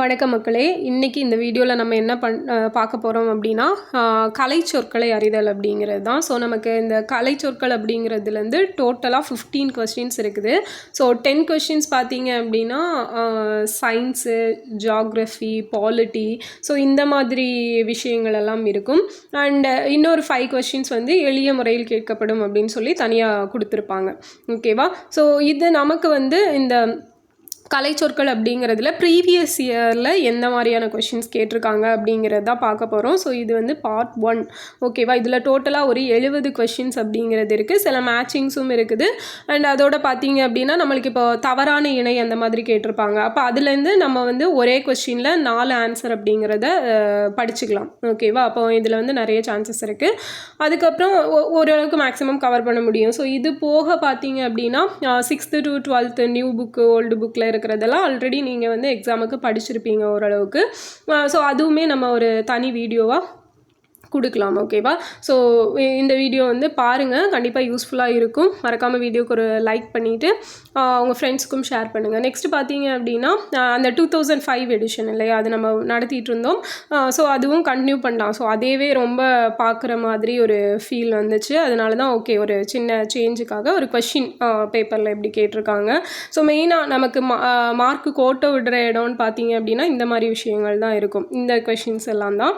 வணக்க மக்களே. இன்றைக்கி இந்த வீடியோவில் நம்ம என்ன பண் பார்க்க போகிறோம் அப்படின்னா கலை சொற்களை அறிதல் அப்படிங்கிறது தான். ஸோ நமக்கு இந்த கலை சொற்கள் அப்படிங்கிறதுலேருந்து டோட்டலாக ஃபிஃப்டீன் கொஸ்டின்ஸ் இருக்குது. ஸோ டென் கொஸ்டின்ஸ் பார்த்தீங்க அப்படின்னா சயின்ஸு ஜாக்ரஃபி பாலிட்டி ஸோ இந்த மாதிரி விஷயங்கள் எல்லாம் இருக்கும். அண்டு இன்னொரு ஃபைவ் கொஸ்டின்ஸ் வந்து எளிய முறையில் கேட்கப்படும் அப்படின்னு சொல்லி தனியாக கொடுத்துருப்பாங்க. ஓகேவா ஸோ இது நமக்கு வந்து இந்த கலைச்சொற்கள் அப்படிங்கிறதுல ப்ரீவியஸ் இயரில் எந்த மாதிரியான கொஷின்ஸ் கேட்டிருக்காங்க அப்படிங்கிறது தான் பார்க்க போகிறோம் ஸோ இது வந்து பார்ட் ஒன் ஓகேவா இதில் டோட்டலாக ஒரு எழுபது கொஷின்ஸ் அப்படிங்கிறது இருக்குது சில மேட்சிங்ஸும் இருக்குது. அண்ட் அதோட பார்த்தீங்க அப்படின்னா நம்மளுக்கு இப்போ தவறான இணை அந்த மாதிரி கேட்டிருப்பாங்க. அப்போ அதுலேருந்து நம்ம வந்து ஒரே கொஷினில் நாலு ஆன்சர் அப்படிங்கிறத படிச்சுக்கலாம். ஓகேவா அப்போ இதில் வந்து நிறைய சான்சஸ் இருக்குது அதுக்கப்புறம் ஓரளவுக்கு மேக்ஸிமம் கவர் பண்ண முடியும். ஸோ இது போக பார்த்தீங்க அப்படின்னா sixth to twelfth new book old புக்கில் இருக்கிறதெல்லாம் ஆல்ரெடி நீங்கள் வந்து எக்ஸாமுக்கு படிச்சிருப்பீங்க ஓரளவுக்கு. ஸோ அதுவுமே நம்ம ஒரு தனி வீடியோவாக கொடுக்கலாம் ஓகேவா ஸோ இந்த வீடியோ வந்து பாருங்கள் கண்டிப்பாக யூஸ்ஃபுல்லாக இருக்கும். மறக்காமல் வீடியோக்கு ஒரு லைக் பண்ணிவிட்டு உங்கள் ஃப்ரெண்ட்ஸுக்கும் ஷேர் பண்ணுங்கள் நெக்ஸ்ட் பார்த்தீங்க அப்படின்னா அந்த டூ தௌசண்ட் ஃபைவ் எடிஷன் இல்லையா? அது நம்ம நடத்திட்டு இருந்தோம். ஸோ அதுவும் கண்டினியூ பண்ணலாம். ஸோ அதேவே ரொம்ப பார்க்குற மாதிரி ஒரு ஃபீல் வந்துச்சு. அதனால தான் ஓகே ஒரு சின்ன சேஞ்சுக்காக ஒரு கொஷின் பேப்பரில் எப்படி கேட்டிருக்காங்க. ஸோ மெயினாக நமக்கு மார்க்கு கோட்டை விடுற இடம்னு பார்த்தீங்க அப்படின்னா இந்த மாதிரி விஷயங்கள் தான் இருக்கும். இந்த கொஷின்ஸ் எல்லாம் தான்.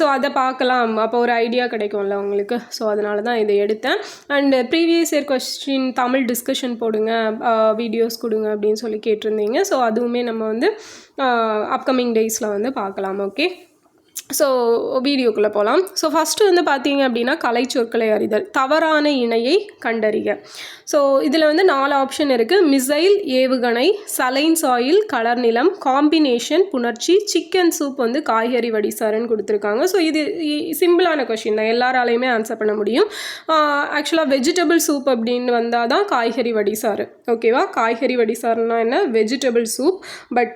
ஸோ அதை பார்க்கலாம் அப்போ ஒரு ஐடியா கிடைக்கும்ல உங்களுக்கு. ஸோ அதனால தான் இதை எடுத்தேன். And previous year question Tamil discussion போடுங்க வீடியோஸ் கொடுங்க அப்படின்னு சொல்லி கேட்டிருந்தீங்க. ஸோ அதுவுமே நம்ம வந்து அப்கமிங் டேஸில் வந்து பார்க்கலாம் ஓகே ஸோ வீடியோக்குள்ளே போகலாம் ஸோ ஃபஸ்ட்டு வந்து பார்த்தீங்க அப்படின்னா கலை சொற்களை அறிதல் தவறான இணையை கண்டறிக. ஸோ இதில் வந்து நாலு ஆப்ஷன் இருக்குது மிசைல் ஏவுகணை சலைன்ஸ் ஆயில் கலர் நிலம் காம்பினேஷன் புணர்ச்சி சிக்கன் சூப் வந்து காய்கறி வடிசாருன்னு கொடுத்துருக்காங்க. ஸோ இது சிம்பிளான கொஷின் தான். எல்லாராலையுமே ஆன்சர் பண்ண முடியும். ஆக்சுவலாக வெஜிடபிள் சூப் அப்படின்னு வந்தால் தான் காய்கறி வடிசாறு. ஓகேவா காய்கறி வடிசாருன்னா என்ன? வெஜிடபிள் சூப் பட்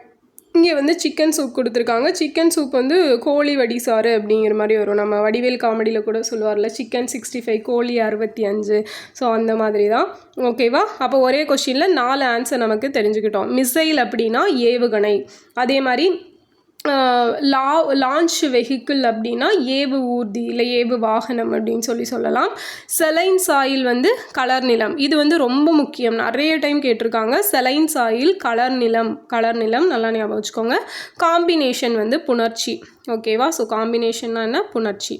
இங்கே வந்து சிக்கன் சூப் கொடுத்துருக்காங்க. சிக்கன் சூப் வந்து கோழி வடிசாறு அப்படிங்கிற மாதிரி வரும். நம்ம வடிவேல் காமெடியில் கூட சொல்லுவார்ல சிக்கன் சிக்ஸ்டி ஃபைவ் கோழி அறுபத்தி அஞ்சு. ஸோ அந்த மாதிரி தான். ஓகேவா அப்போ ஒரே கொஷினில் நாலு ஆன்சர் நமக்கு தெரிஞ்சுக்கிட்டோம். மிசைல் அப்படின்னா ஏவுகணை. அதே மாதிரி லா லான்ச் வெஹிக்கிள் அப்படின்னா ஏவு ஊர்தி இல்லை ஏவு வாகனம் அப்படின்னு சொல்லி சொல்லலாம். செலைன் சாயில் வந்து கலர் நிலம். இது வந்து ரொம்ப முக்கியம். நிறைய டைம் கேட்டிருக்காங்க. செலைன் சாயில் கலர் நிலம் கலர் நிலம் நல்லா ஞாபகம் வச்சுக்கோங்க. காம்பினேஷன் வந்து புணர்ச்சி. ஓகேவா ஸோ காம்பினேஷன்னா என்ன? புணர்ச்சி.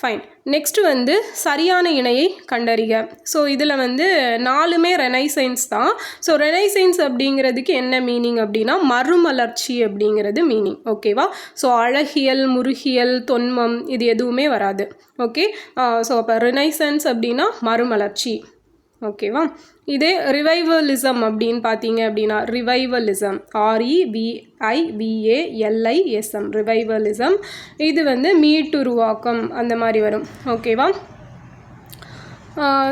ஃபைன் நெக்ஸ்ட்டு வந்து சரியான இணையை கண்டறிக. ஸோ இதில் வந்து நாலுமே ரெனைசைன்ஸ் தான். ஸோ ரெனைசைன்ஸ் அப்படிங்கிறதுக்கு என்ன மீனிங் அப்படின்னா மறுமலர்ச்சி அப்படிங்கிறது மீனிங் ஓகேவா ஸோ அழகியல் முருகியல் தொன்மம் இது எதுவுமே வராது. ஓகே ஸோ அப்போ ரினைசன்ஸ் அப்படின்னா மறுமலர்ச்சி. ஓகேவா? இதே ரிவைவலிசம் அப்படின்னு பார்த்தீங்க அப்படின்னா ரிவைவலிசம் ஆர்இவிஐவிஏஎல்ஐஎஸ்எம் ரிவைவலிசம் இது வந்து மீட்டுருவாக்கம் அந்த மாதிரி வரும். ஓகேவா?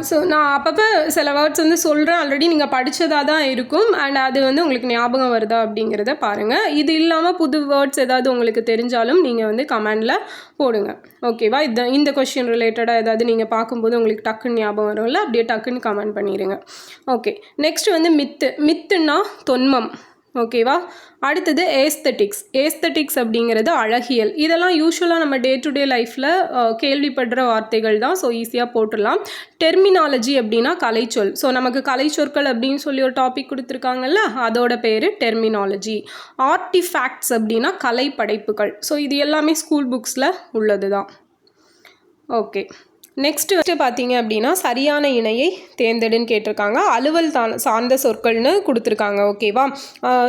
ஸோ நான் அப்பப்போ சில வேர்ட்ஸ் வந்து சொல்கிறேன் ஆல்ரெடி நீங்கள் படித்ததாக தான் இருக்கும். அண்ட் அது வந்து உங்களுக்கு ஞாபகம் வருதா அப்படிங்கிறத பாருங்கள் இது இல்லாமல் புது வேர்ட்ஸ் ஏதாவது உங்களுக்கு தெரிஞ்சாலும் நீங்கள் வந்து கமெண்டில் போடுங்க. ஓகேவா இந்த இந்த கொஷின் ரிலேட்டடாக ஏதாவது நீங்கள் பார்க்கும்போது உங்களுக்கு டக்குன்னு ஞாபகம் வரும்ல? அப்படியே டக்குன்னு கமெண்ட் பண்ணிடுங்க ஓகே நெக்ஸ்ட் வந்து மித்து மித்துன்னா தொன்மம். ஓகேவா? அடுத்தது ஏஸ்தட்டிக்ஸ் ஏஸ்தட்டிக்ஸ் அப்படிங்கிறது அழகியல். இதெல்லாம் யூஸ்வலாக நம்ம டே டு டே லைஃப்பில் கேள்விப்படுற வார்த்தைகள் தான். ஸோ ஈஸியாக போட்டுடலாம். டெர்மினாலஜி அப்படின்னா கலைச்சொல். ஸோ நமக்கு கலைச்சொற்கள் அப்படின்னு சொல்லி ஒரு டாபிக் கொடுத்துருக்காங்கல்ல அதோட பேர் டெர்மினாலஜி ஆர்டிஃபேக்ட்ஸ் அப்படின்னா கலை படைப்புகள் ஸோ இது எல்லாமே ஸ்கூல் புக்ஸில் உள்ளது தான் ஓகே நெக்ஸ்ட்டு பார்த்தீங்க அப்படின்னா சரியான இணையை தேர்ந்தெடுன்னு கேட்டிருக்காங்க. அலுவல் தான் சார்ந்த சொற்கள்னு கொடுத்துருக்காங்க. ஓகேவா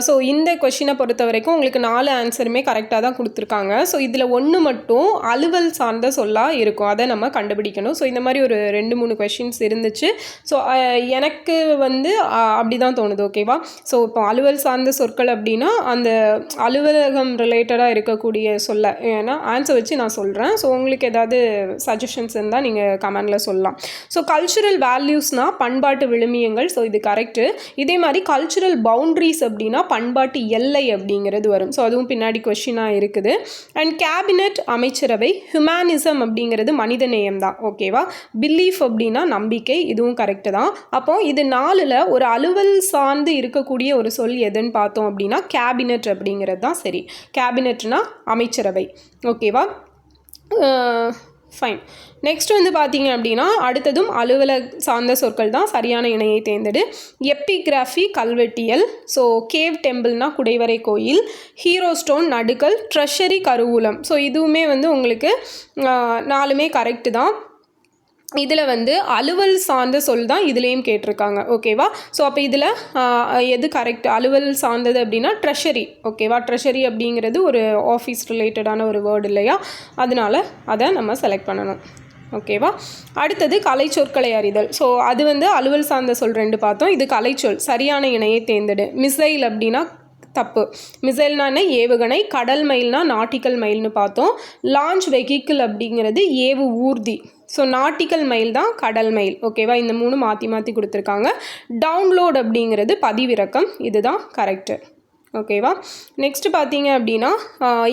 ஸோ இந்த கொஷினை பொறுத்த வரைக்கும் உங்களுக்கு நாலு ஆன்சருமே கரெக்டாக தான் கொடுத்துருக்காங்க. ஸோ இதில் ஒன்று மட்டும் அலுவல் சார்ந்த சொல்லாக இருக்கும். அதை நம்ம கண்டுபிடிக்கணும். ஸோ இந்த மாதிரி ஒரு ரெண்டு மூணு கொஷின்ஸ் இருந்துச்சு. ஸோ எனக்கு வந்து அப்படி தான் தோணுது. ஓகேவா ஸோ இப்போ அலுவல் சார்ந்த சொற்கள் அப்படின்னா அந்த அலுவலகம் ரிலேட்டடாக இருக்கக்கூடிய சொல்ல ஏன்னா ஆன்சர் வச்சு நான் சொல்கிறேன் ஸோ உங்களுக்கு ஏதாவது சஜஷன்ஸ் இருந்தால் நீங்கள் நீங்கள் கமெண்டில் சொல்லலாம். ஸோ கல்ச்சுரல் வேல்யூஸ்னால் பண்பாட்டு விழுமியங்கள். ஸோ இது கரெக்டு இதே மாதிரி கல்ச்சுரல் பவுண்ட்ரிஸ் அப்படின்னா பண்பாட்டு எல்லை அப்படிங்கிறது வரும். ஸோ அதுவும் பின்னாடி கொஷினாக இருக்குது. அண்ட் கேபினட் அமைச்சரவை ஹியூமனிசம் அப்படிங்கிறது மனிதநேயம் தான். ஓகேவா பிலீஃப் அப்படின்னா நம்பிக்கை இதுவும் கரெக்டு தான். அப்போ இது நாலில் ஒரு அலுவல் சார்ந்து இருக்கக்கூடிய ஒரு சொல் எதுன்னு பார்த்தோம் அப்படின்னா கேபினட் அப்படிங்கிறது தான் சரி. கேபினட்னா அமைச்சரவை. ஓகேவா ஃபைன் நெக்ஸ்ட் வந்து பார்த்தீங்க அப்படின்னா அடுத்ததும் அலுவலக சார்ந்த சொற்கள் தான் சரியான இணையை தேர்ந்தெடு. எப்பிகிராஃபி கல்வெட்டியல் ஸோ கேவ் டெம்பிள்னா குடைவரை கோயில் ஹீரோ ஸ்டோன் நடுக்கல் ட்ரெஷரி கருவூலம். ஸோ இதுவுமே வந்து உங்களுக்கு நாலுமே கரெக்டு தான். இதில் வந்து அலுவல் சார்ந்த சொல் தான் இதுலேயும் கேட்டிருக்காங்க ஓகேவா? ஸோ அப்போ இதில் எது கரெக்ட் அலுவல் சார்ந்தது அப்படின்னா ட்ரெஷரி ஓகேவா? ட்ரெஷரி அப்படிங்கிறது ஒரு ஆஃபீஸ் ரிலேட்டடான ஒரு வேர்டு இல்லையா? அதனால அதை நம்ம செலக்ட் பண்ணணும் ஓகேவா? அடுத்தது கலைச்சொற்களை அறிதல். ஸோ அது வந்து அலுவல் சார்ந்த சொல் ரெண்டு பார்த்தோம். இது கலைச்சொல் சரியான இணையை தேர்ந்தெடு. மிசைல் அப்படின்னா தப்பு. மிசைல்னா ஏவுகணை கடல் மயில்னா நாட்டிக்கல் மயில்னு பார்த்தோம். லான்ச் வெஹிக்கிள் அப்படிங்கிறது ஏவு ஊர்தி. ஸோ நாட்டிக்கல் மெயில் தான் கடல் மெயில் ஓகேவா இந்த மூணு மாற்றி மாற்றி கொடுத்துருக்காங்க. டவுன்லோட் அப்படிங்கிறது பதிவிறக்கம். இதுதான் கரெக்டு ஓகேவா நெக்ஸ்ட் பார்த்தீங்க அப்படின்னா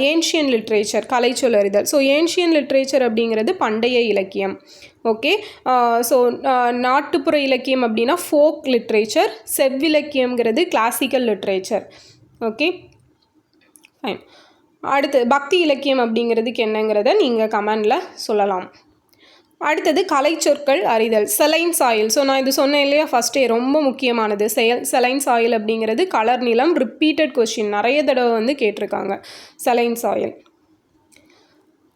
ஏன்ஷியன் லிட்ரேச்சர் கலை சொல்லறிதல் ஸோ ஏன்ஷியன் லிட்ரேச்சர் அப்படிங்கிறது பண்டைய இலக்கியம். ஓகே ஸோ நாட்டுப்புற இலக்கியம் அப்படின்னா ஃபோக் லிட்ரேச்சர் செவ்விலக்கியம்ங்கிறது கிளாசிக்கல் லிட்ரேச்சர் ஓகே ஃபைன் அடுத்து பக்தி இலக்கியம் அப்படிங்கிறதுக்கு என்னங்கிறத நீங்கள் கமெண்டில் சொல்லலாம். அடுத்தது கலைச்சொற்கள் அறிதல் செலைன் சாயில் ஸோ நான் இது சொன்னேன் இல்லையா ஃபஸ்ட்டே ரொம்ப முக்கியமானது. செயல் செலைன் சாயில் அப்படிங்கிறது கலர் நிலம் ரிப்பீட்டட் கொஷின் நிறைய தடவை வந்து கேட்டிருக்காங்க செலைன் சாயில்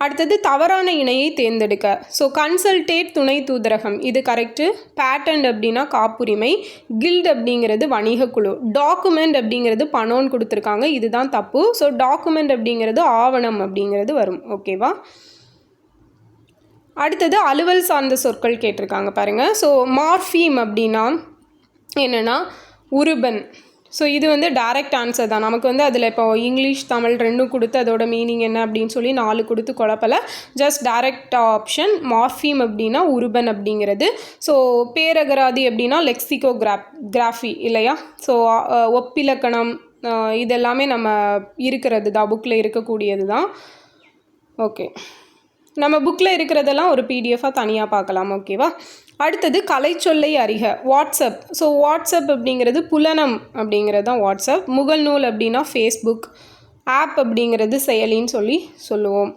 அடுத்தது தவறான இணையை தேர்ந்தெடுக்க. ஸோ கன்சல்டேட் துணை தூதரகம். இது கரெக்டு பேட்டன்ட் அப்படின்னா காப்புரிமை கில்ட் அப்படிங்கிறது வணிகக்குழு டாக்குமெண்ட் அப்படிங்கிறது பணம்னு கொடுத்துருக்காங்க இதுதான் தப்பு. ஸோ டாக்குமெண்ட் அப்படிங்கிறது ஆவணம் அப்படிங்கிறது வரும். ஓகேவா அடுத்தது அலுவல் சார்ந்த சொற்கள் கேட்டிருக்காங்க பாருங்கள் ஸோ மார்ஃபீம் அப்படின்னா என்னென்னா உருபன். ஸோ இது வந்து டைரக்ட் ஆன்சர் தான். நமக்கு வந்து அதில் இப்போ இங்கிலீஷ் தமிழ் ரெண்டும் கொடுத்து அதோட மீனிங் என்ன அப்படின்னு சொல்லி நாலு கொடுத்து குழப்பல. ஜஸ்ட் டைரக்ட் ஆப்ஷன் மார்ஃபீம் அப்படின்னா உருபன் அப்படிங்கிறது. ஸோ பேரகராதி அப்படின்னா லெக்சிகோ கிராப் கிராஃபி இல்லையா ஸோ ஒப்பிலக்கணம் இதெல்லாமே நம்ம இருக்கிறது தான் புக்கில் இருக்கக்கூடியது தான். ஓகே நம்ம புக்கில் இருக்கிறதெல்லாம் ஒரு பிடிஎஃபாக தனியாக பார்க்கலாம் ஓகேவா அடுத்தது கலைச்சொல்லை அறிக வாட்ஸ்அப். ஸோ வாட்ஸ்அப் அப்படிங்கிறது புலனம் அப்படிங்கிறது தான் வாட்ஸ்அப். முகல் நூல் அப்படின்னா ஃபேஸ்புக் ஆப் அப்படிங்கிறது செயலின்னு சொல்லி சொல்லுவோம்.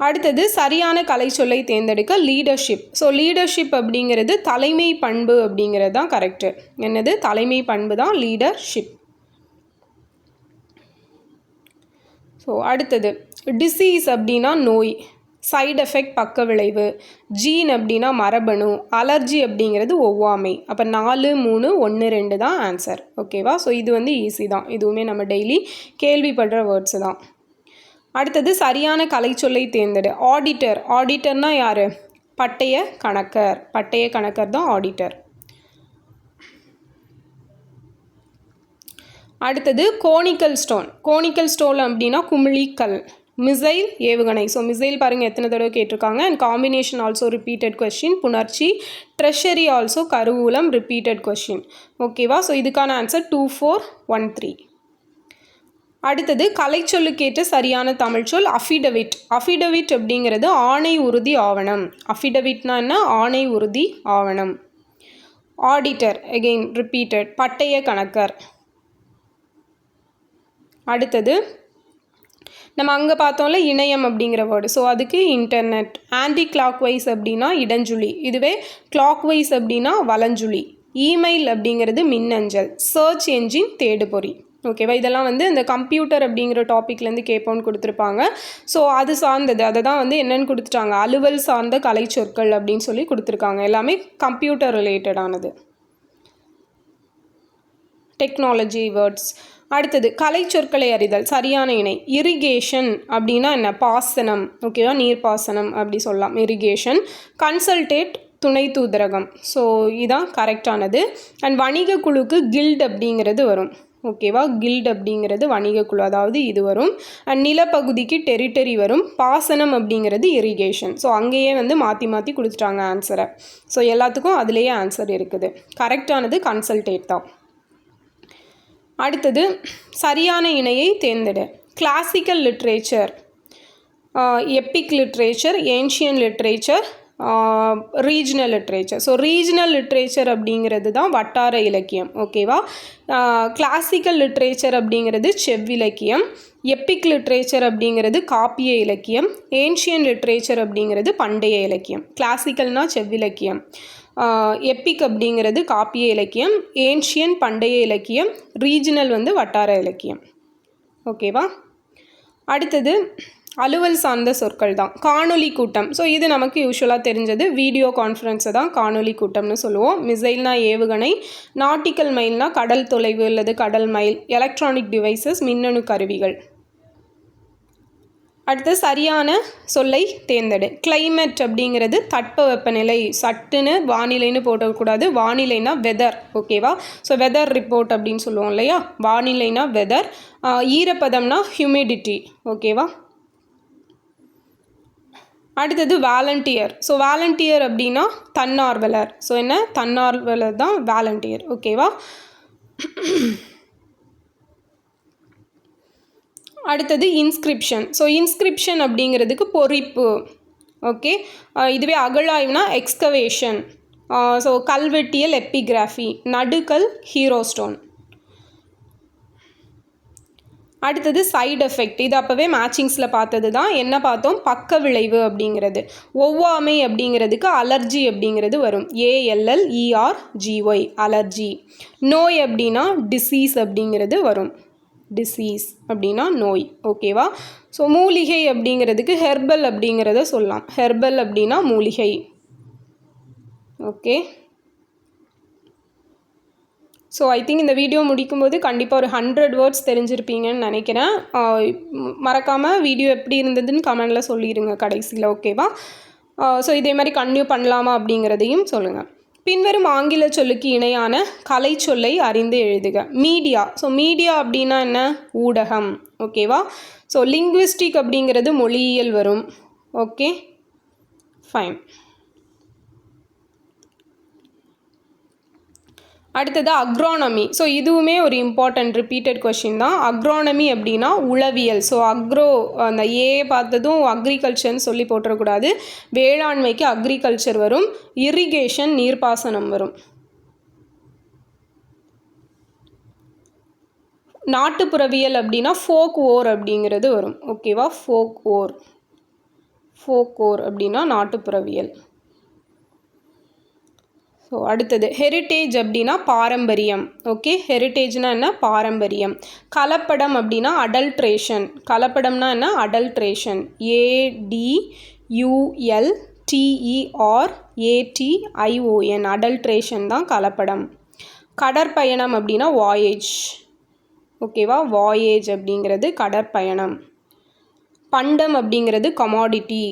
அடுத்தது சரியான கலைச்சொல்லை தேர்ந்தெடுக்க லீடர்ஷிப் ஸோ லீடர்ஷிப் அப்படிங்கிறது தலைமை பண்பு அப்படிங்கிறது தான் கரெக்டு என்னது? தலைமை பண்பு தான் லீடர்ஷிப் ஸோ அடுத்தது டிசீஸ் அப்படின்னா நோய் சைடு எஃபெக்ட் பக்க விளைவு ஜீன் அப்படின்னா மரபணு அலர்ஜி அப்படிங்கிறது ஒவ்வாமை. அப்போ நாலு மூணு ஒன்று ரெண்டு தான் ஆன்சர் ஓகேவா ஸோ இது வந்து ஈஸி தான். இதுவுமே நம்ம டெய்லி கேள்விப்படுற வேர்ட்ஸு தான். அடுத்தது சரியான கலைச்சொல்லை தேர்ந்தெடு. ஆடிட்டர் ஆடிட்டர்னால் யார்? பட்டய கணக்கர். பட்டய கணக்கர் தான் ஆடிட்டர் அடுத்தது கோனிக்கல் ஸ்டோன். கோனிக்கல் ஸ்டோன் அப்படின்னா குமிழி கல். மிசைல் ஏவுகணை. ஸோ மிசைல் பாருங்கள் எத்தனை தடவை கேட்டிருக்காங்க? And combination also repeated question புணர்ச்சி. ட்ரெஷரி ஆல்சோ கருவூலம் ரிப்பீட்டட் கொஷின் ஓகேவா ஸோ இதுக்கான answer two four one three அடுத்தது கலைச்சொல்லுக்கேற்ற சரியான தமிழ்ச்சொல் அஃபிடவிட் அஃபிடவிட் அப்படிங்கிறது ஆணை உறுதி ஆவணம். அஃபிடவிட்னா என்ன? ஆணை உறுதி ஆவணம். ஆடிட்டர் எகெயின் ரிப்பீட்டட் பட்டய கணக்கர். அடுத்தது நம்ம அங்கே பார்த்தோம்ல இணையம் அப்படிங்கிற வேர்டு ஸோ அதுக்கு இன்டர்நெட் ஆன்டி கிளாக் வைஸ் அப்படின்னா இடஞ்சுழி இதுவே கிளாக் வைஸ் அப்படின்னா வலஞ்சுழி இமெயில் அப்படிங்கிறது மின்னஞ்சல். சர்ச் என்ஜின் தேடுபொறி. ஓகேவா இதெல்லாம் வந்து இந்த கம்ப்யூட்டர் அப்படிங்கிற டாப்பிக்லேருந்து கேட்போன்னு கொடுத்துருப்பாங்க. ஸோ அது சார்ந்தது. அதை தான் வந்து என்னென்னு கொடுத்துட்டாங்க? அலுவல் சார்ந்த கலை சொற்கள் அப்படின்னு சொல்லி கொடுத்துருக்காங்க. எல்லாமே கம்ப்யூட்டர் ரிலேட்டடானது டெக்னாலஜி வேர்ட்ஸ் அடுத்தது கலை சொற்களை அறிதல் சரியான இணை. இரிகேஷன் அப்படின்னா என்ன? பாசனம் ஓகேவா நீர்ப்பாசனம் அப்படி சொல்லலாம். இரிகேஷன் கன்சல்டேட் துணை தூதரகம். ஸோ இதுதான் கரெக்டானது அண்ட் வணிக குழுக்கு கில்ட் அப்படிங்கிறது வரும். ஓகேவா கில்ட் அப்படிங்கிறது வணிக குழு அதாவது இது வரும். அண்ட் நிலப்பகுதிக்கு டெரிட்டரி வரும். பாசனம் அப்படிங்கிறது இரிகேஷன் ஸோ அங்கேயே வந்து மாற்றி மாற்றி கொடுத்துட்டாங்க ஆன்சரை ஸோ எல்லாத்துக்கும் அதுலேயே ஆன்சர் இருக்குது. கரெக்டானது கன்சல்டேட் தான். அடுத்தது சரியான இணையை தேர்ந்தெடு. Classical literature epic literature ancient literature regional literature so regional literature அப்படிங்கிறது தான் வட்டார இலக்கியம் ஓகேவா கிளாசிக்கல் லிட்ரேச்சர் அப்படிங்கிறது செவ்விலக்கியம் எப்பிக் லிட்ரேச்சர் அப்படிங்கிறது காப்பிய இலக்கியம் ஏன்ஷியன் லிட்ரேச்சர் அப்படிங்கிறது பண்டைய இலக்கியம். கிளாசிக்கல்னால் செவ்விலக்கியம் எப்பிக் அப்படிங்கிறது காப்பிய இலக்கியம் ஏன்ஷியன் பண்டைய இலக்கியம் ரீஜனல் வந்து வட்டார இலக்கியம். ஓகேவா அடுத்தது அலுவல் சார்ந்த சொற்கள் தான். காணொலி கூட்டம். ஸோ இது நமக்கு யூஸ்வலாக தெரிஞ்சது. வீடியோ கான்ஃபரன்ஸை தான் காணொலி கூட்டம்னு சொல்லுவோம். மிசைல்னா ஏவுகணை நாட்டிக்கல் மைல்னா கடல் தொலைவு அல்லது கடல் மைல் எலக்ட்ரானிக் டிவைசஸ் மின்னணு கருவிகள். அடுத்து சரியான சொல்லை தேர்ந்தெடு. கிளைமேட் அப்படிங்கிறது தட்ப வெப்பநிலை சட்டுன்னு வானிலைன்னு போட்டக்கூடாது வானிலைனா வெதர் ஓகேவா ஸோ வெதர் ரிப்போர்ட் அப்படின்னு சொல்லுவோம் இல்லையா? வானிலைனா வெதர் ஈரப்பதம்னா ஹியூமிடிட்டி ஓகேவா அடுத்தது வாலண்டியர் ஸோ வாலண்டியர் அப்படின்னா தன்னார்வலர். ஸோ என்ன? தன்னார்வலர் தான் வாலண்டியர் ஓகேவா அடுத்தது இன்ஸ்கிரிப்ஷன் ஸோ இன்ஸ்கிரிப்ஷன் அப்படிங்கிறதுக்கு பொறிப்பு. ஓகே இதுவே அகழாய்வுனா எக்ஸ்கவேஷன் ஸோ கல்வெட்டியல் எப்பிகிராஃபி நடுக்கல் ஹீரோ ஸ்டோன் அடுத்தது சைடு எஃபெக்ட் இது அப்போவே மேட்சிங்ஸில் பார்த்தது தான் என்ன பார்த்தோம்? பக்க விளைவு அப்படிங்கிறது. ஒவ்வாமை அப்படிங்கிறதுக்கு அலர்ஜி அப்படிங்கிறது வரும். ஏஎல்எல் இஆர் ஜிஒய் அலர்ஜி நோய் அப்படின்னா டிசீஸ் அப்படிங்கிறது வரும். டிசீஸ் அப்படின்னா நோய் ஓகேவா ஸோ மூலிகை அப்படிங்கிறதுக்கு ஹெர்பல் அப்படிங்கிறத சொல்லலாம். ஹெர்பல் அப்படின்னா மூலிகை. ஓகே ஸோ ஐ திங்க் இந்த வீடியோ முடிக்கும்போது கண்டிப்பாக ஒரு ஹண்ட்ரட் வேர்ட்ஸ் தெரிஞ்சிருப்பீங்கன்னு நினைக்கிறேன். மறக்காமல் வீடியோ எப்படி இருந்ததுன்னு கமெண்டில் சொல்லிடுங்க கடைசியில் ஓகேவா ஸோ இதே மாதிரி கன்டினியூ பண்ணலாமா அப்படிங்கிறதையும் சொல்லுங்கள் பின்வரும் ஆங்கில சொல்லுக்கு இணையான கலை சொல்லை அறிந்து எழுதுக. மீடியா. ஸோ மீடியா அப்படின்னா என்ன? ஊடகம். ஓகேவா ஸோ லிங்க்விஸ்டிக் அப்படிங்கிறது மொழியியல் வரும். ஓகே ஃபைன் அடுத்தது அக்ரானமி ஸோ இதுவுமே ஒரு இம்பார்ட்டன்ட் ரிப்பீட்டட் கொஷின் தான். அக்ரானமி அப்படின்னா உளவியல். ஸோ அக்ரோ அந்த ஏ பார்த்ததும் அக்ரிகல்ச்சர்னு சொல்லி போட்டுறக்கூடாது. வேளாண்மைக்கு அக்ரிகல்ச்சர் வரும். இரிகேஷன் நீர்ப்பாசனம் வரும். நாட்டுப்புறவியல் அப்படின்னா ஃபோக் ஓர் அப்படிங்கிறது வரும். ஓகேவா ஃபோக் ஓர் ஃபோக் ஓர் அப்படின்னா நாட்டுப்புறவியல். ஸோ அடுத்தது ஹெரிட்டேஜ் அப்படின்னா பாரம்பரியம். ஓகே ஹெரிட்டேஜ்னால் என்ன? பாரம்பரியம். கலப்படம் அப்படின்னா அடல்ட்ரேஷன் கலப்படம்னா என்ன? Adulteration A D U L T E R A T I O N adulteration தான் கலப்படம். கடற்பயணம் அப்படின்னா வாயேஜ் ஓகேவா வாயேஜ் அப்படிங்கிறது கடற்பயணம். பண்டம் அப்படிங்கிறது commodity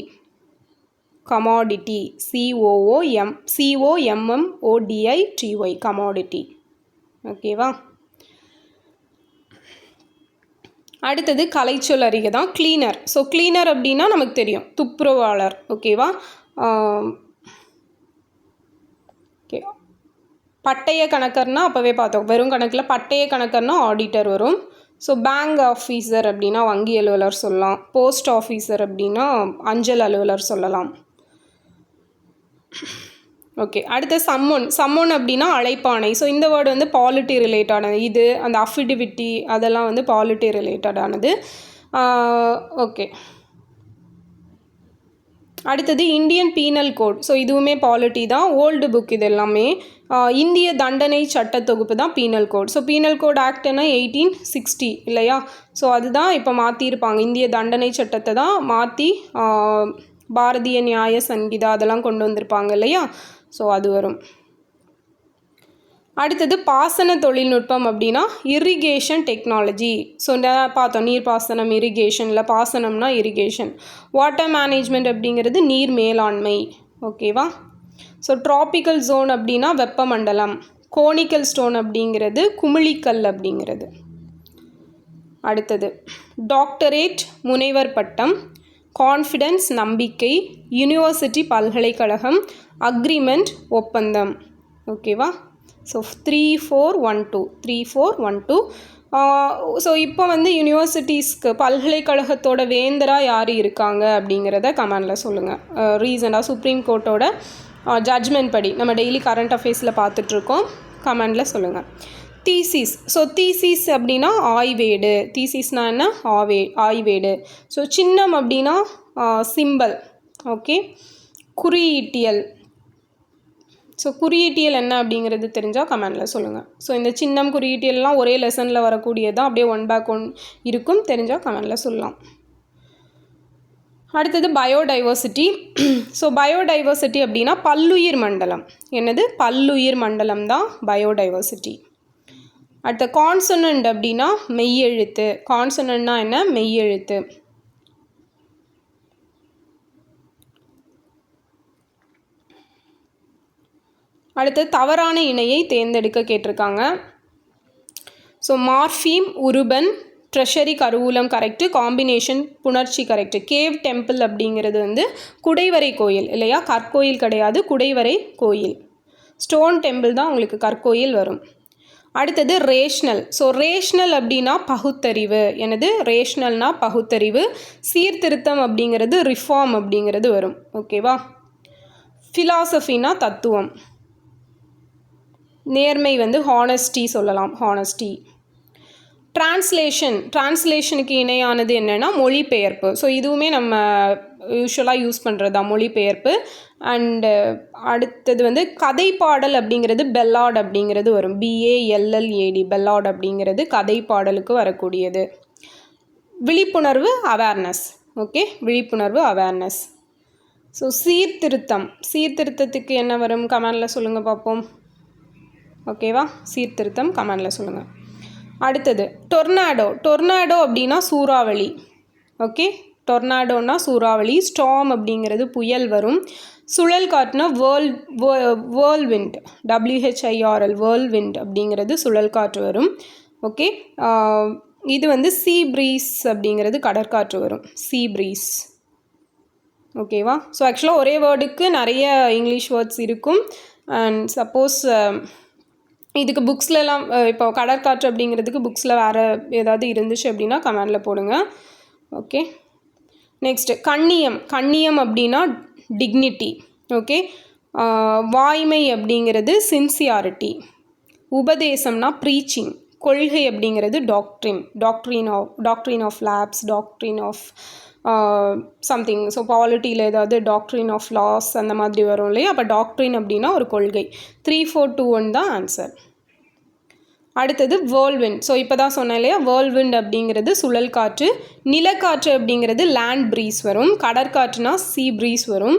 commodity COO COMMODI TY commodity ஓகேவா அடுத்தது கலைச்சொல் அறிகை தான் க்ளீனர் ஸோ க்ளீனர் அப்படின்னா நமக்கு தெரியும். துப்புரவாளர். ஓகேவா ஓகே பட்டய கணக்கர்னா அப்போவே பார்த்தோம். வெறும் கணக்கில் பட்டய கணக்கர்னா ஆடிட்டர் வரும். ஸோ பேங்க் ஆஃபீஸர் அப்படின்னா வங்கி அலுவலர் சொல்லலாம். போஸ்ட் ஆஃபீஸர் அப்படின்னா அஞ்சல் அலுவலர் சொல்லலாம். ஓகே அடுத்த சம்மோன் சம்மோன் அப்படின்னா அழைப்பானை ஸோ இந்த வேர்டு வந்து பாலிட்டி ரிலேட்டடானது இது அந்த அஃபிடிவிட்டி அதெல்லாம் வந்து பாலிட்டி ரிலேட்டடானது ஓகே அடுத்தது இந்தியன் பீனல் கோட் ஸோ இதுவுமே பாலிட்டி தான். ஓல்டு புக் இது எல்லாமே. இந்திய தண்டனை சட்ட தொகுப்பு தான் penal code so penal code ஆக்ட்னா eighteen sixty இல்லையா? ஸோ அதுதான் இப்போ மாற்றிருப்பாங்க இந்திய தண்டனை சட்டத்தை தான் மாற்றி பாரதிய நியாய சங்கீதா அதெல்லாம் கொண்டு வந்திருப்பாங்க இல்லையா? ஸோ அது வரும். அடுத்தது பாசன தொழில்நுட்பம் அப்படின்னா இரிகேஷன் டெக்னாலஜி ஸோ இந்த பார்த்தோம் நீர் பாசனம் இரிகேஷனில் பாசனம்னா இரிகேஷன் வாட்டர் மேனேஜ்மெண்ட் அப்படிங்கிறது நீர் மேலாண்மை. ஓகேவா ஸோ ட்ராபிக்கல் ஜோன் அப்படின்னா வெப்பமண்டலம். கோனிக்கல் ஸ்டோன் அப்படிங்கிறது குமிழிக்கல் அப்படிங்கிறது. அடுத்தது டாக்டரேட் முனைவர் பட்டம். கான்ஃபிடன்ஸ் நம்பிக்கை யூனிவர்சிட்டி பல்கலைக்கழகம் அக்ரிமெண்ட் ஒப்பந்தம். ஓகேவா so three four one two three four one two so இப்போ வந்து யூனிவர்சிட்டிஸ்க்கு பல்கலைக்கழகத்தோட வேந்தராக யார் இருக்காங்க அப்படிங்கிறத கமெண்டில் சொல்லுங்கள் ரீசெண்டாக சுப்ரீம் கோர்ட்டோட ஜட்ஜ்மெண்ட் படி நம்ம டெய்லி கரண்ட் அஃபேர்ஸில் பார்த்துட்ருக்கோம் கமெண்டில் சொல்லுங்கள் தீசிஸ். ஸோ தீசிஸ் அப்படின்னா ஆய்வேடு. தீசிஸ்னா என்ன? ஆவே ஆய்வேடு. ஸோ சின்னம் அப்படின்னா சிம்பல். ஓகே குறியீட்டியல். ஸோ குறியீட்டியல் என்ன அப்படிங்கிறது தெரிஞ்சால் கமெண்டில் சொல்லுங்கள் ஸோ இந்த சின்னம் குறியீட்டியல்லாம் ஒரே லெசனில் வரக்கூடியதான் அப்படியே ஒன் பேக் ஒன் இருக்கும். தெரிஞ்சால் கமெண்டில் சொல்லலாம். அடுத்தது பயோடைவர்சிட்டி. ஸோ பயோடைவர்சிட்டி அப்படின்னா பல்லுயிர் மண்டலம். என்னது? பல்லுயிர் மண்டலம் தான் பயோடைவர்சிட்டி. அடுத்த கான்சனண்ட் அப்படின்னா மெய்யெழுத்து. கான்சனண்ட்னா என்ன? மெய்யெழுத்து. அடுத்து தவறான இணையை தேர்ந்தெடுக்க கேட்டிருக்காங்க. ஸோ மார்ஃபீம் உருபன் ட்ரெஷரி கருவூலம் கரெக்டு காம்பினேஷன் புணர்ச்சி கரெக்டு கேவ் டெம்பிள் அப்படிங்கிறது வந்து குடைவரை கோயில் இல்லையா? கற்கோயில் கிடையாது குடைவரை கோயில். ஸ்டோன் டெம்பிள் தான் உங்களுக்கு கற்கோயில் வரும். அடுத்தது ரேஷ்னல் ஸோ ரேஷ்னல் அப்படின்னா பகுத்தறிவு. எனது ரேஷ்னல்னா பகுத்தறிவு. சீர்திருத்தம் அப்படிங்கிறது ரிஃபார்ம் அப்படிங்கிறது வரும். ஓகேவா ஃபிலாசபினா தத்துவம். நேர்மை வந்து ஹானஸ்டி சொல்லலாம். ஹானஸ்டி டிரான்ஸ்லேஷன் டிரான்ஸ்லேஷனுக்கு இணையானது என்னென்னா மொழிபெயர்ப்பு. ஸோ இதுவுமே நம்ம யூஸ்வலாக யூஸ் பண்ணுறது மொழிபெயர்ப்பு. அண்டு அடுத்தது வந்து கதை பாடல் அப்படிங்கிறது பெல்லாட் அப்படிங்கிறது வரும். பிஏஎல்எல்ஏடி பெல்லாட் அப்படிங்கிறது கதை பாடலுக்கு வரக்கூடியது. விழிப்புணர்வு அவேர்னஸ் ஓகே விழிப்புணர்வு அவேர்னஸ் ஸோ சீர்திருத்தம். சீர்திருத்தத்துக்கு என்ன வரும்? கமெண்டில் சொல்லுங்கள் பார்ப்போம் ஓகேவா சீர்திருத்தம் கமெண்டில் சொல்லுங்கள் அடுத்தது டொர்னாடோ டொர்னாடோ அப்படின்னா சூறாவளி. ஓகே டொர்னாடோனா சூறாவளி ஸ்டாம் அப்படிங்கிறது புயல் வரும். சுழல் காற்றுனா whirl whirl wind W H I R L whirl wind அப்படிங்கிறது சுழல் காற்று வரும். ஓகே இது வந்து சீ ப்ரீஸ் அப்படிங்கிறது கடற்காற்று வரும். சீ ப்ரீஸ் ஓகேவா ஸோ ஆக்சுவலாக ஒரே வேர்டுக்கு நிறைய இங்கிலீஷ் வேர்ட்ஸ் இருக்கும். அண்ட் சப்போஸ் இதுக்கு புக்ஸ்லலாம் இப்போ கடற்காற்று அப்படிங்கிறதுக்கு புக்ஸில் வேறு ஏதாவது இருந்துச்சு அப்படின்னா கமெண்டில் போடுங்க. ஓகே நெக்ஸ்ட்டு கண்ணியம். கண்ணியம் அப்படின்னா டிக்னிட்டி ஓகே வாய்மை அப்படிங்கிறது சின்சியாரிட்டி உபதேசம்னா ப்ரீச்சிங் கொள்கை அப்படிங்கிறது doctrine doctrine of doctrine of lapse doctrine of something so பாலிட்டியில் ஏதாவது டாக்ட்ரின் ஆஃப் லாஸ் அந்த மாதிரி வரும் இல்லையா? அப்போ டாக்ட்ரின் அப்படின்னா ஒரு கொள்கை. த்ரீ ஃபோர் டூ ஒன் தான் ஆன்சர் அடுத்தது வேர்ல்விண்ட் ஸோ இப்போ தான் சொன்னேன் இல்லையா? வேர்ல்விண்ட் அப்படிங்கிறது சுழல் காற்று நிலக்காற்று அப்படிங்கிறது லேண்ட் ப்ரீஸ் வரும். கடற்காற்றுனா சீ ப்ரீஸ் வரும்.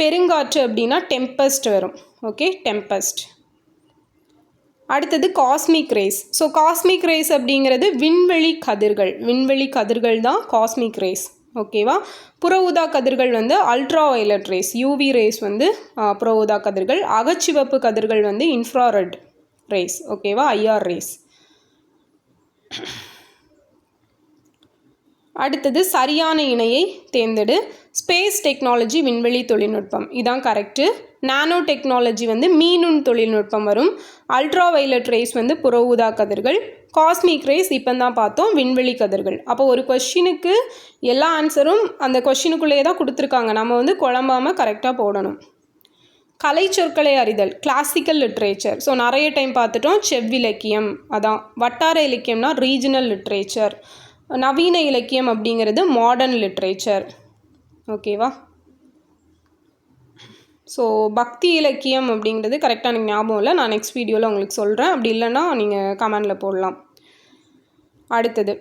பெருங்காற்று அப்படின்னா டெம்பஸ்ட் வரும். ஓகே டெம்பஸ்ட் அடுத்தது cosmic rays so cosmic rays அப்படிங்கிறது விண்வெளி கதிர்கள். விண்வெளி கதிர்கள் தான் காஸ்மிக் ரேஸ் ஓகேவா புற ஊதா கதிர்கள் வந்து ultra violet rays UV rays வந்து புற ஊதா கதிர்கள். அகச்சிவப்பு கதிர்கள் வந்து இன்ஃப்ராரெட் ரேஸ் ஓகேவா ஐஆர் ரேஸ் அடுத்தது சரியான இணையை தேர்ந்தெடு. ஸ்பேஸ் டெக்னாலஜி விண்வெளி தொழில்நுட்பம். இதான் கரெக்டு நானோ டெக்னாலஜி வந்து மீனுண் தொழில்நுட்பம் வரும். அல்ட்ரா வைலட் ரேஸ் வந்து புற ஊதா கதிர்கள். காஸ்மிக் ரேஸ் இப்போ தான் பார்த்தோம் விண்வெளி கதிர்கள். அப்போ ஒரு கொஷினுக்கு எல்லா ஆன்சரும் அந்த கொஷினுக்குள்ளேயே தான் கொடுத்துருக்காங்க. நம்ம வந்து குழம்பாமல் கரெக்டாக போடணும். கலை சொற்களை அறிதல் கிளாசிக்கல் லிட்ரேச்சர் ஸோ நிறைய டைம் பார்த்துட்டோம் செவ்விலக்கியம் அதான் வட்டார இலக்கியம்னா ரீஜனல் லிட்ரேச்சர் நவீன இலக்கியம் அப்படிங்கிறது மாடர்ன் லிட்ரேச்சர் ஓகேவா ஸோ பக்தி இலக்கியம் அப்படிங்கிறது கரெக்டாக எனக்கு ஞாபகம் இல்லை. நான் நெக்ஸ்ட் வீடியோவில் உங்களுக்கு சொல்கிறேன் அப்படி இல்லைன்னா நீங்கள் கமெண்டில் போடலாம். அடுத்தது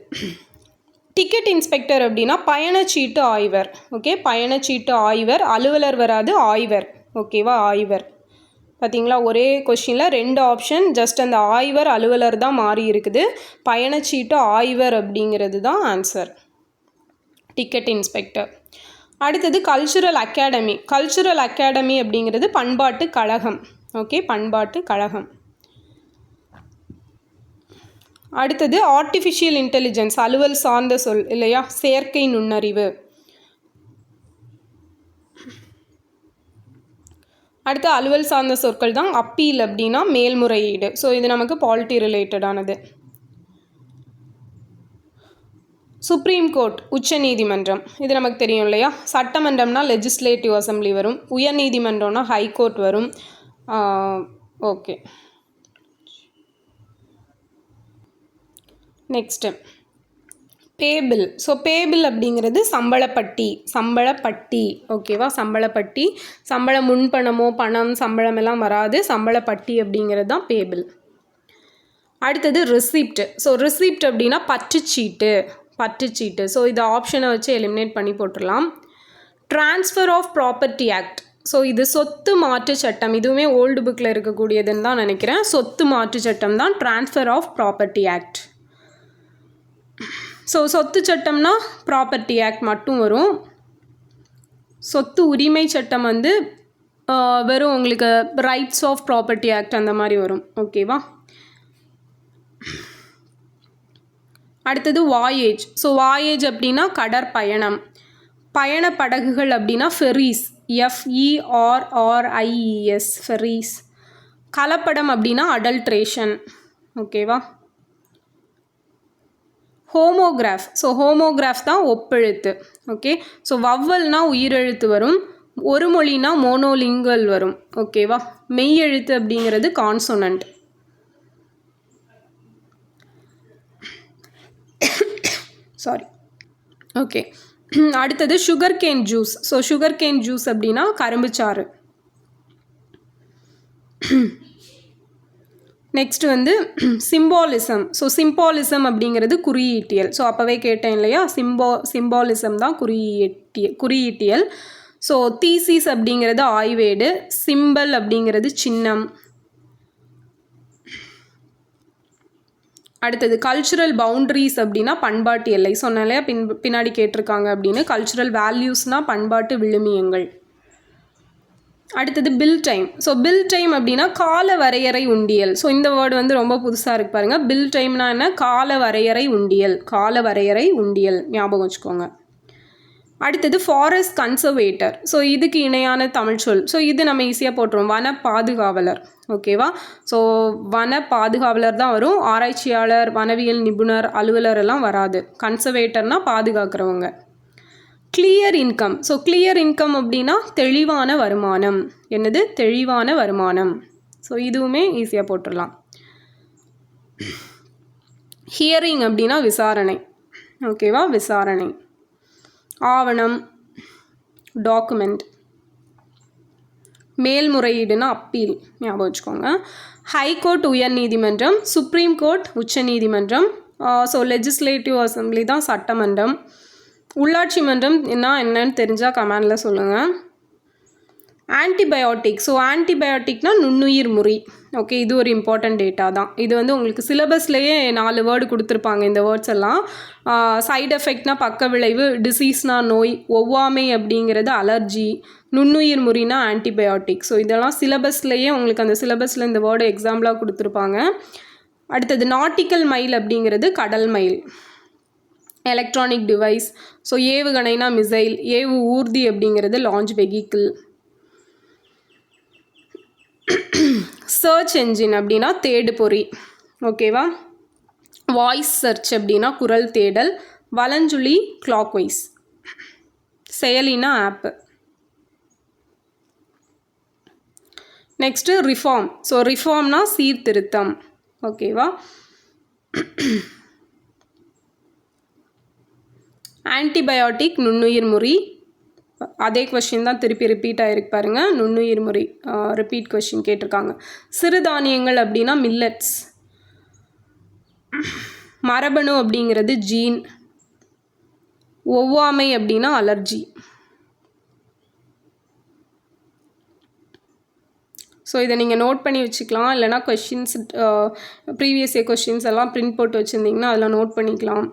டிக்கெட் இன்ஸ்பெக்டர் அப்படின்னா பயணச்சீட்டு ஆய்வர். ஓகே பயணச்சீட்டு ஆய்வர் அலுவலர் வராது ஆய்வர். ஓகேவா ஆய்வர். பார்த்தீங்களா ஒரே கொஷினில் ரெண்டு ஆப்ஷன் ஜஸ்ட் அந்த ஆய்வர் அலுவலர் தான் மாறி இருக்குது. பயணச்சீட்டு ஆய்வர் அப்படிங்கிறது தான் ஆன்சர் டிக்கெட் இன்ஸ்பெக்டர் அடுத்தது கல்ச்சுரல் அகாடமி கல்ச்சுரல் அகாடமி அப்படிங்கிறது பண்பாட்டு கழகம். ஓகே பண்பாட்டு கழகம். அடுத்தது ஆர்டிஃபிஷியல் இன்டெலிஜென்ஸ் அலுவல் சார்ந்த சொல் இல்லையா செயற்கை நுண்ணறிவு. அடுத்து அலுவல் சார்ந்த சொற்கள் தான் அப்பீல் அப்படின்னா மேல்முறையீடு. ஸோ இது நமக்கு பாலிட்டி ரிலேட்டடானது சுப்ரீம் கோர்ட் உச்ச நீதிமன்றம். இது நமக்கு தெரியும் இல்லையா? சட்டமன்றம்னா லெஜிஸ்லேட்டிவ் அசம்பிளி வரும். உயர் நீதிமன்றம்னா ஹைகோர்ட் வரும். Okay next pay bill so pay bill அப்படிங்கிறது சம்பளப்பட்டி சம்பளப்பட்டி ஓகேவா சம்பளப்பட்டி. சம்பள முன்பணமோ பணம் சம்பளம் எல்லாம் வராது. சம்பளப்பட்டி அப்படிங்கிறது தான் பேபிள் அடுத்தது ரிசிப்ட் ஸோ ரிசிப்ட் அப்படின்னா பற்றுச்சீட்டு பற்றுச்சீட்டு. ஸோ இந்த ஆப்ஷனை வச்சு எலிமினேட் பண்ணி போட்டுடலாம். Transfer of property act so இது சொத்து மாற்று சட்டம். இதுவுமே ஓல்டு புக்கில் இருக்கக்கூடியதுன்னு தான் நினைக்கிறேன். சொத்து மாற்று சட்டம் தான் transfer of property act so சொத்து சட்டம்னா ப்ராப்பர்ட்டி ஆக்ட் மட்டும் வரும். சொத்து உரிமை சட்டம் வந்து வெறும் உங்களுக்கு ரைட்ஸ் ஆஃப் ப்ராப்பர்ட்டி ஆக்ட் அந்த மாதிரி வரும். ஓகேவா அடுத்தது வாயேஜ் ஸோ வாயேஜ் அப்படின்னா கடற்பயணம் பயண படகுகள் அப்படின்னா ஃபெரீஸ் எஃப்இஆர்ஆர்ஐஇஎஸ் ஃபெரீஸ் கலப்படம் அப்படின்னா அடல்ட்ரேஷன் ஓகேவா ஹோமோகிராஃப். ஸோ ஹோமோகிராஃப் தான் ஒப்பெழுத்து. ஓகே ஸோ வவ்வல்னால் உயிரெழுத்து வரும். ஒரு மொழினா மோனோலிங்கல் வரும். ஓகேவா மெய்யெழுத்து அப்படிங்கிறது கான்சோனன்ட் சாரி ஓகே அடுத்தது sugar cane juice so sugar cane juice அப்படின்னா கரும்புச்சாறு. நெக்ஸ்ட் வந்து சிம்பாலிசம் ஸோ சிம்பாலிசம் அப்படிங்கிறது குறியீட்டியல். ஸோ அப்போவே கேட்டேன் இல்லையா? சிம்போ சிம்பாலிசம் தான் குறியீட்டிய குறியீட்டியல். ஸோ தீசிஸ் அப்படிங்கிறது ஆய்வேடு சிம்பல் அப்படிங்கிறது சின்னம். அடுத்தது கல்ச்சுரல் பவுண்ட்ரிஸ் அப்படின்னா பண்பாட்டு எல்லை. சொன்னாலே பின் பின்னாடி கேட்டிருக்காங்க அப்படின்னு. கல்ச்சுரல் வேல்யூஸ்னால் பண்பாட்டு விழுமியங்கள். அடுத்தது bill time so bill time அப்படின்னா கால வரையறை உண்டியல். ஸோ இந்த வேர்டு வந்து ரொம்ப புதுசாக இருக்கு பாருங்கள் பில் டைம்னா என்ன? கால வரையறை உண்டியல். கால வரையறை உண்டியல். ஞாபகம் வச்சுக்கோங்க. அடுத்தது ஃபாரஸ்ட் கன்சர்வேட்டர் ஸோ இதுக்கு இணையான தமிழ் சொல். ஸோ இது நம்ம ஈஸியாக போட்டுருவோம். வன பாதுகாவலர். ஓகேவா ஸோ வன பாதுகாவலர் தான் வரும். ஆராய்ச்சியாளர் வனவியல் நிபுணர் அலுவலர் எல்லாம் வராது. கன்சர்வேட்டர்னால் பாதுகாக்கிறவங்க. Clear income so clear income அப்படின்னா தெளிவான வருமானம். என்னது? தெளிவான வருமானம். ஸோ இதுவுமே ஈஸியாக போட்டுடலாம். ஹியரிங் அப்படின்னா விசாரணை. ஓகேவா விசாரணை. ஆவணம். டாக்குமெண்ட் மேல்முறையீடுனா அப்பீல் ஞாபகம் வச்சுக்கோங்க. ஹைகோர்ட் உயர் நீதிமன்றம் சுப்ரீம் கோர்ட் உச்ச நீதிமன்றம் ஸோ லெஜிஸ்லேட்டிவ் அசம்பிளி தான் சட்டமன்றம். உள்ளாட்சி மன்றம் என்ன என்னன்னு தெரிஞ்சால் கமெண்டில் சொல்லுங்கள் ஆன்டிபயோட்டிக் ஸோ ஆன்டிபயோட்டிக்னால் நுண்ணுயிர் முறி. ஓகே இது ஒரு இம்பார்ட்டன்ட் டேட்டா தான். இது வந்து உங்களுக்கு சிலபஸ்லேயே நாலு வேர்டு கொடுத்துருப்பாங்க இந்த வேர்ட்ஸ் எல்லாம். சைடு எஃபெக்ட்னா பக்க விளைவு டிசீஸ்னா நோய் ஒவ்வாமை அப்படிங்கிறது அலர்ஜி நுண்ணுயிர் முறினா ஆன்டிபயோட்டிக் ஸோ இதெல்லாம் சிலபஸ்லேயே உங்களுக்கு அந்த சிலபஸில் இந்த வேர்டு எக்ஸாம்பிளாக கொடுத்துருப்பாங்க. அடுத்தது நாட்டிக்கல் மைல் அப்படிங்கிறது கடல் மைல் எலக்ட்ரானிக் டிவைஸ் ஸோ ஏவுகணைனா மிசைல் ஏவு ஊர்தி அப்படிங்கிறது லான்ச் வெஹிக்கிள் சர்ச் என்ஜின் அப்படின்னா தேடு பொறி. ஓகேவா வாய்ஸ் சர்ச் அப்படின்னா குரல் தேடல். வலஞ்சுழி கிளாக்வைஸ் செயலினா ஆப்பு நெக்ஸ்ட்டு ரிஃபார்ம் ஸோ ரிஃபார்ம்னா சீர்திருத்தம். ஓகேவா ஆன்டிபயோட்டிக் நுண்ணுயிர் முறி. அதே கொஷின் தான் திருப்பி ரிப்பீட் ஆகிருக்கு பாருங்கள் நுண்ணுயிர் முறை ரிப்பீட் கொஷின் கேட்டிருக்காங்க. சிறுதானியங்கள் அப்படின்னா மில்லட்ஸ் மரபணு அப்படிங்கிறது ஜீன் ஒவ்வாமை அப்படின்னா அலர்ஜி ஸோ இதை நீங்கள் நோட் பண்ணி வச்சுக்கலாம். இல்லைனா கொஷின்ஸ் ப்ரீவியஸ் இயர் கொஷின்ஸ் எல்லாம் ப்ரிண்ட் போட்டு வச்சுருந்தீங்கன்னா அதெல்லாம் நோட் பண்ணிக்கலாம்.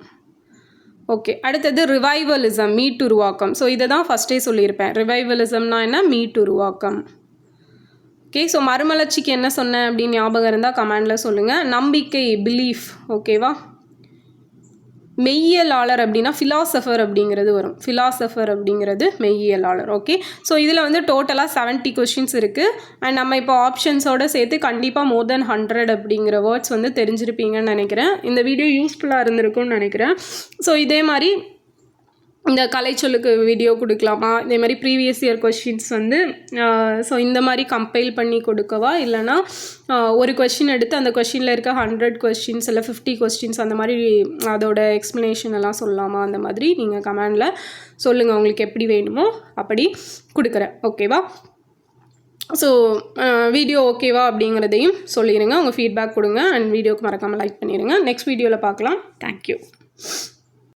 ஓகே அடுத்தது ரிவைவலிசம் மீட் உருவாக்கம். ஸோ இதை தான் ஃபஸ்ட்டே சொல்லியிருப்பேன். ரிவைவலிசம்னா என்ன? மீட் உருவாக்கம். ஓகே ஸோ மறுமலர்ச்சிக்கு என்ன சொன்னேன் அப்படின்னு ஞாபகம் இருந்தால் கமெண்டில் சொல்லுங்கள் நம்பிக்கை பிலீஃப் ஓகேவா மெய்யியலாளர் அப்படின்னா ஃபிலாசபர் அப்படிங்கிறது வரும். ஃபிலாசபர் அப்படிங்கிறது மெய்யியலாளர் ஓகே ஸோ இதில் வந்து டோட்டலாக செவன்ட்டி கொஷின்ஸ் இருக்குது அண்ட் நம்ம இப்போ ஆப்ஷன்ஸோடு சேர்த்து கண்டிப்பாக மோர் தென் ஹண்ட்ரட் அப்படிங்கிற வேர்ட்ஸ் வந்து தெரிஞ்சிருப்பீங்கன்னு நினைக்கிறேன். இந்த வீடியோ யூஸ்ஃபுல்லாக இருந்திருக்கும்னு நினைக்கிறேன். ஸோ இதே மாதிரி இந்த கலைச்சொல்லுக்கு வீடியோ கொடுக்கலாமா? இதே மாதிரி ப்ரீவியஸ் இயர் கொஷின்ஸ் வந்து ஸோ இந்த மாதிரி கம்பைல் பண்ணி கொடுக்கவா? இல்லைனா ஒரு கொஷின் எடுத்து அந்த கொஷினில் இருக்க ஹண்ட்ரட் கொஸ்டின்ஸ் இல்லை ஃபிஃப்டி கொஸ்டின்ஸ் அந்த மாதிரி அதோட எக்ஸ்ப்ளனேஷன் எல்லாம் சொல்லலாமா? அந்த மாதிரி நீங்கள் கமெண்டில் சொல்லுங்கள் உங்களுக்கு எப்படி வேணுமோ அப்படி கொடுக்குறேன். ஓகேவா ஸோ வீடியோ ஓகேவா அப்படிங்கிறதையும் சொல்லிடுங்க உங்கள் ஃபீட்பேக் கொடுங்க அண்ட் வீடியோக்கு மறக்காமல் லைக் பண்ணிடுங்க நெக்ஸ்ட் வீடியோவில் பார்க்கலாம். தேங்க்யூ